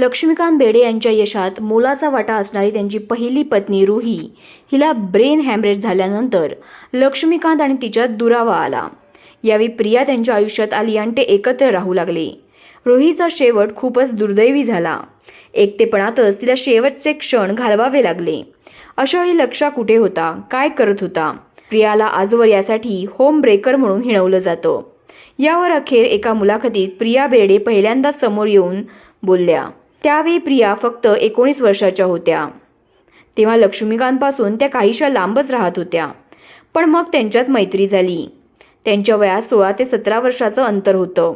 लक्ष्मीकांत बेडे यांच्या यशात मोलाचा वाटा असणारी त्यांची पहिली पत्नी रुही. हिला ब्रेन हॅमरेज झाल्यानंतर लक्ष्मीकांत आणि तिच्यात दुरावा आला. यावेळी प्रिया त्यांच्या आयुष्यात आली आणि ते एकत्र राहू लागले. रुहीचा शेवट खूपच दुर्दैवी झाला. एकटेपणातच तिला शेवटचे क्षण घालवावे लागले. अशावेळी लक्षा कुठे होता? काय करत होता? प्रियाला आजवर यासाठी होम ब्रेकर म्हणून हिणवलं जातं. यावर अखेर एका मुलाखतीत प्रिया बेर्डे पहिल्यांदा समोर येऊन बोलल्या त्यावेळी प्रिया फक्त एकोणीस वर्षाच्या होत्या. तेव्हा लक्ष्मीकांतपासून त्या काहीशा लांबच राहत होत्या. पण मग त्यांच्यात मैत्री झाली. त्यांच्या वयात सोळा ते सतरा वर्षाचं अंतर होतं.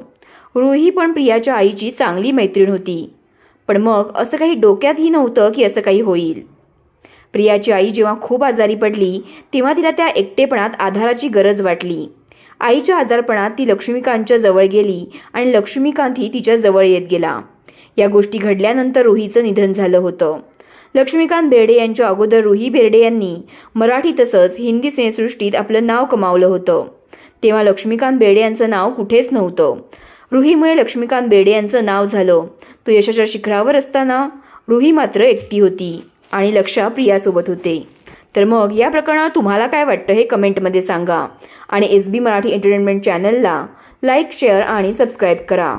रुही पण प्रियाच्या आईची चांगली मैत्रीण होती. पण मग असं काही डोक्यातही नव्हतं की असं काही होईल. प्रियाची आई जेव्हा खूप आजारी पडली तेव्हा तिला त्या एकटेपणात आधाराची गरज वाटली. आईच्या आजारपणात ती लक्ष्मीकांतच्या जवळ गेली आणि लक्ष्मीकांतही तिच्या जवळ येत गेला. या गोष्टी घडल्यानंतर रुहीचं निधन झालं होतं. लक्ष्मीकांत बेर्डे यांच्या अगोदर रुही बेर्डे यांनी मराठी तसंच हिंदी सिनेसृष्टीत आपलं नाव कमावलं होतं. तेव्हा लक्ष्मीकांत बेर्डे यांचं नाव कुठेच नव्हतं. रुहीमुळे लक्ष्मीकांत बेर्डे यांचं नाव झालं. तो यशाच्या शिखरावर असताना रुही मात्र एकटी होती आणि लक्षा प्रियासोबत होते. तर मग या प्रकरणावर तुम्हाला काय वाटतं हे कमेंटमध्ये सांगा. आणि एस बी मराठी एंटरटेनमेंट चॅनलला लाईक शेअर आणि सबस्क्राईब करा.